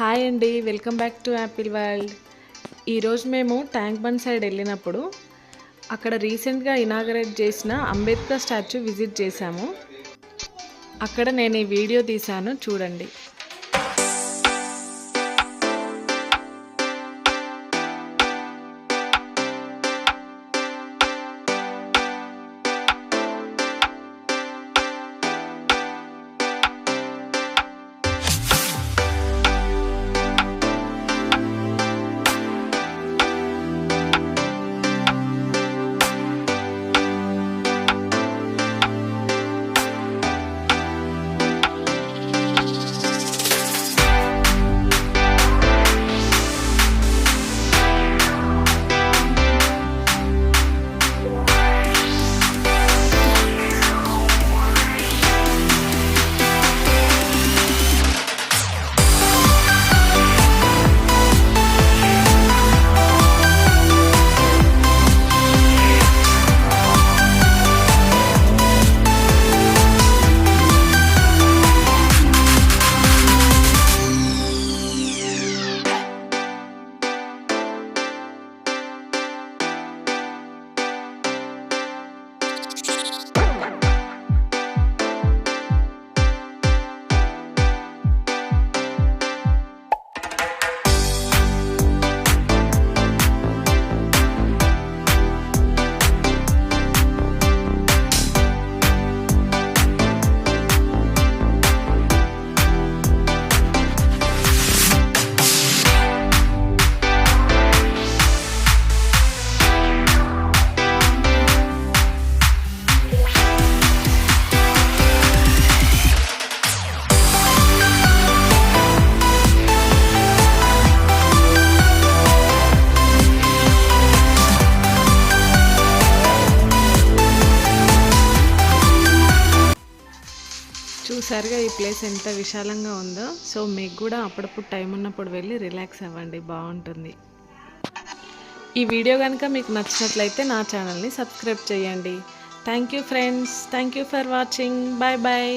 Hi అండి welcome back to Apple world. ఈరోజు మేము ట్యాంక్ బండ్ సైడ్ వెళ్ళినప్పుడు అక్కడ రీసెంట్గా ఇనాగరేట్ చేసిన అంబేద్కర్ స్టాచ్యూ విజిట్ చేశాము. అక్కడ నేను ఈ వీడియో తీశాను చూడండి. చూసారుగా ఈ ప్లేస్ ఎంత విశాలంగా ఉందో. సో మీకు కూడా అప్పుడప్పుడు టైం ఉన్నప్పుడు వెళ్ళి రిలాక్స్ అవ్వండి. బాగుంటుంది. ఈ వీడియో కనుక మీకు నచ్చినట్లయితే నా ఛానల్ని సబ్స్క్రైబ్ చేయండి. Thank you friends. Thank you for watching. Bye bye.